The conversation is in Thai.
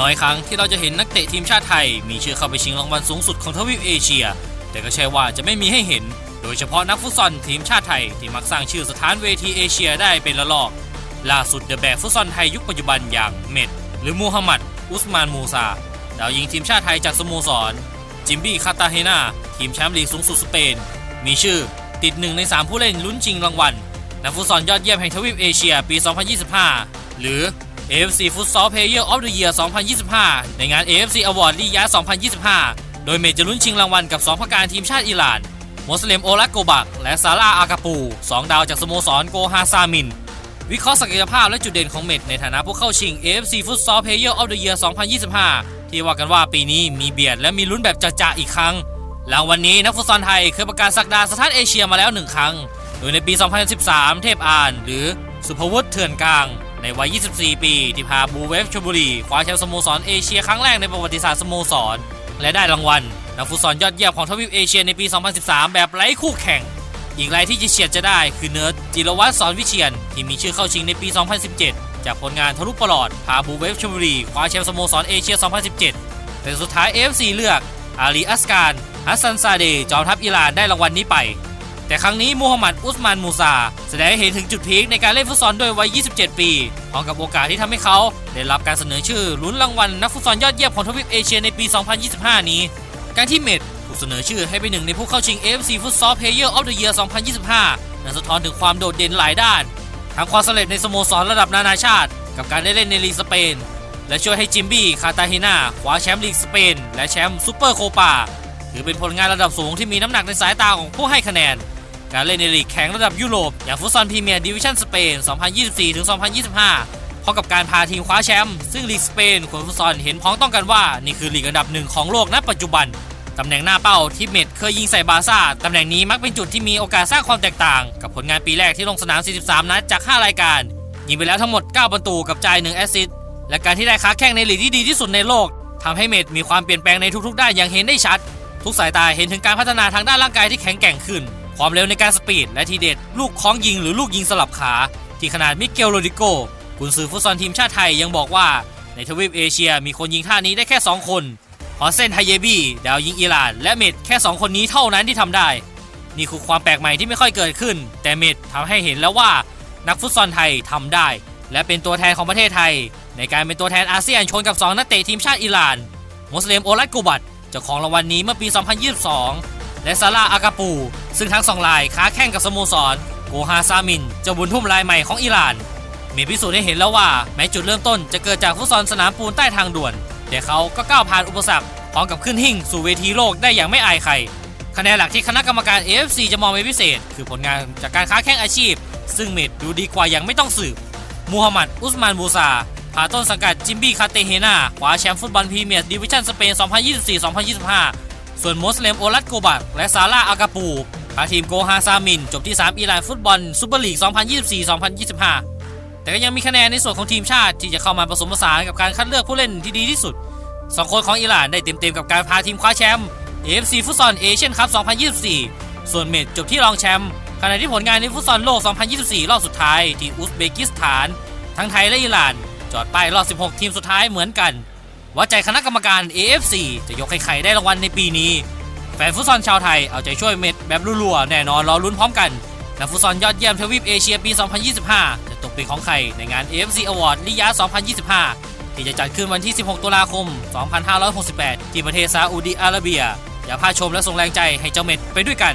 น้อยครั้งที่เราจะเห็นนักเตะทีมชาติไทย มีชื่อเข้าไปชิงรางวัลสูงสุดของทวีปเอเชีย แต่ก็ใช่ว่าจะไม่มีให้เห็น โดยเฉพาะนักฟุตซอลทีมชาติไทยที่มักสร้างชื่อสถานเวทีเอเชียได้เป็นละลอก ล่าสุดเดอะแบกฟุตซอลไทยยุคปัจจุบันอย่างเม็ดหรือมูฮัมหมัด อุสมานมูซาดาวยิงทีมชาติไทยจากสโมสร จิมบี้คาตาเฮนาทีมแชมป์ลีกสูงสุดสเปน มีชื่อติดหนึ่งใน 3 ผู้เล่นลุ้นชิงรางวัลนักฟุตซอลยอดเยี่ยมแห่งทวีปเอเชียปี 2025 หรือ AFC Futsal Player of the Year 2025 ในงาน AFC Award ลียา2025 โดยเมย์จะลุ้นชิงรางวัลกับ2พักการทีมชาติอิหร่านโมสเลมโอลักโกบัก และซาร่าอากาปู 2 ดาวจากสโมสรโกฮาซามิน วิเคราะห์ศักยภาพและจุดเด่นของเมดในฐานะผู้เข้าชิง AFC Futsal Player of the Year 2025 ที่ว่ากันว่าปีนี้มีเบียดและมีลุ้นแบบจะๆอีกครั้ง หลังวันนี้นักฟุตซอลไทยเคยประกาศสักดาสถานเอเชียมาแล้วหนึ่งครั้ง โดยในปี 2013 เทพอาน หรือสุภวุฒิเถื่อนกลาง ในวัย 24 ปี ที่พาบูเวฟชลบุรีคว้าแชมป์สโมสรเอเชียครั้งแรกในประวัติศาสตร์สโมสร และได้รางวัลนักฟุตซอลยอดเยี่ยมของทวีปเอเชียในปี 2013 แบบไร้คู่แข่ง อีกรายที่จะเฉียดจะได้คือเนิร์ดจิรวัตรสอนวิเชียน ที่มีชื่อเข้าชิงในปี 2017 จากผลงานทะลุปลอด พาบูเวฟชลบุรีคว้าแชมป์สโมสรเอเชีย 2017 แต่สุดท้าย AFC เลือกอาลีอัสการฮัสซันซาเดย์จอมทัพอิหร่านได้รางวัลนี้ไป แต่ครั้งนี้มูฮัมหมัดอุสมานมูซา แสดงให้เห็นถึงจุดพีคในการเล่นฟุตซอลด้วยวัย 27 ปีพร้อมกับโอกาสที่ทำให้เขาได้รับการเสนอชื่อลุ้นรางวัลนักฟุตซอลยอดเยี่ยมของทวีปเอเชียในปี 2025 นี้ การที่เมดถูกเสนอชื่อให้เป็นหนึ่งในผู้เข้าชิง AFC Futsal Player of the Year 2025นั้นสะท้อนถึงความโดดเด่นหลายด้านทั้งความสำเร็จในสโมสรระดับนานาชาติ กับการได้เล่นในลีกสเปน และช่วยให้จิมบี้คาตาเฮนาคว้าแชมป์ลีกสเปน และแชมป์ซูเปอร์โคปาถือเป็นผลงานระดับสูงที่มีน้ำหนักในสายตาของผู้ให้คะแนน การเล่นในลีกแข่งระดับยุโรป อย่างฟุตซอลพรีเมียร์ดิวิชั่นสเปน 2024-2025 พร้อมกับการพาทีมคว้าแชมป์ ซึ่งลีกสเปนคนฟุตซอลเห็นพ้องต้องกันว่า นี่คือลีกอันดับหนึ่งของโลกณปัจจุบัน ตำแหน่งหน้าเป้าที่เมดเคยยิงใส่บาร์ซ่า ตำแหน่งนี้มักเป็นจุดที่มีโอกาสสร้างความแตกต่าง กับผลงานปีแรกที่ลงสนาม 43 นัดจาก 5 รายการ ยิงไปแล้วทั้งหมด 9 ประตูกับจ่าย1แอสซิสต์ และการที่ได้ค้าแข่งในลีกที่ดีที่สุดในโลกทำให้เมดมีความเปลี่ยนแปลงในทุกๆด้านอย่างเห็นได้ชัด ทุกสายตาเห็นถึงการพัฒนาทางด้านร่างกายที่แข็งแกร่งขึ้น ความเร็วในการสปีดและทีเด็ด ลูกคล้องยิงหรือลูกยิงสลับขา ที่ขนาดมิเกลโรดิโกกุนซือฟุตซอลทีมชาติไทยยังบอกว่าในทวีปเอเชียมีคนยิงท่านี้ได้แค่ 2 คนฮอเซนไฮเยบีดาวยิงอิหร่าน และเมดแค่ 2 คนนี้เท่านั้นที่ทำได้ นี่คือความแปลกใหม่ที่ไม่ค่อยเกิดขึ้น แต่เมดทำให้เห็นแล้วว่านักฟุตซอลไทยทำได้ และเป็นตัวแทนของประเทศไทย ในการเป็นตัวแทนอาเซียนชนกับ 2 นักเตะทีมชาติอิหร่านมุสลิมโอลัดกูบัตเจ้าของรางวัลนี้เมื่อปี 2022 และซาร่าอากาปู ซึ่งทั้งสองรายค้าแข่งกับสโมสร โกฮาซามินเจ้าบุญทุ่มรายใหม่ของอิหร่าน มีพิสูจน์ให้เห็นแล้วว่า แม้จุดเริ่มต้นจะเกิดจากฟุตซอลสนามปูนใต้ทางด่วน แต่เขาก็ก้าวผ่านอุปสรรคพร้อมกับขึ้นหิ่งสู่เวทีโลกได้อย่างไม่อายใครคะแนนหลักที่คณะกรรมการ AFC จะมองเป็นพิเศษ คือผลงานจากการค้าแข่งอาชีพ ซึ่งเมดดูดีกว่าอย่างไม่ต้องสืบมูฮัมหมัดอุสมานมูซาพาต้นสังกัดจิมบี้คาเตเฮนาคว้าแชมป์ฟุตบอลพรีเมียร์ดิวิชั่นสเปน 2024-2025 ส่วนโมสเลมโอลัดโกบักและซาร่าอากาปูพาทีมโกฮาซามิน จบที่ 3อิหร่านฟุตบอลซูเปอร์ลีก 2024-2025 แต่ก็ยังมีคะแนนในส่วนของทีมชาติที่จะเข้ามาผสมผสานกับการคัดเลือกผู้เล่นที่ดีที่สุดสองคนของอิหร่านได้เต็มๆกับการพาทีมคว้าแชมป์ AFC ฟุตซอลเอเชียนคัพ 2024 ส่วนเมดจบที่รองแชมป์ขณะที่ผลงานในฟุตซอลโลก 2024 รอบสุดท้ายที่อุซเบกิสถาน ทั้งไทยและอิหร่าน จอดป้ายรอบ 16 ทีมสุดท้ายเหมือนกัน ว่าใจคณะกรรมการ AFC จะยกให้ใครได้รางวัลในปีนี้ แฟนฟุตซอลชาวไทยเอาใจช่วยเม็ดแบบรัวๆแน่นอนรอลุ้นพร้อมกันนักฟุตซอลยอดเยี่ยมทวีปเอเชียปี 2025 จะตกเป็นของใครในงาน AFC Award ลิยา 2025 ที่จะจัดขึ้นวันที่ 16 ตุลาคม 2568 ที่ประเทศซาอุดิอาระเบีย อย่าพลาดชมและส่งแรงใจให้เจ้าเม็ดไปด้วยกัน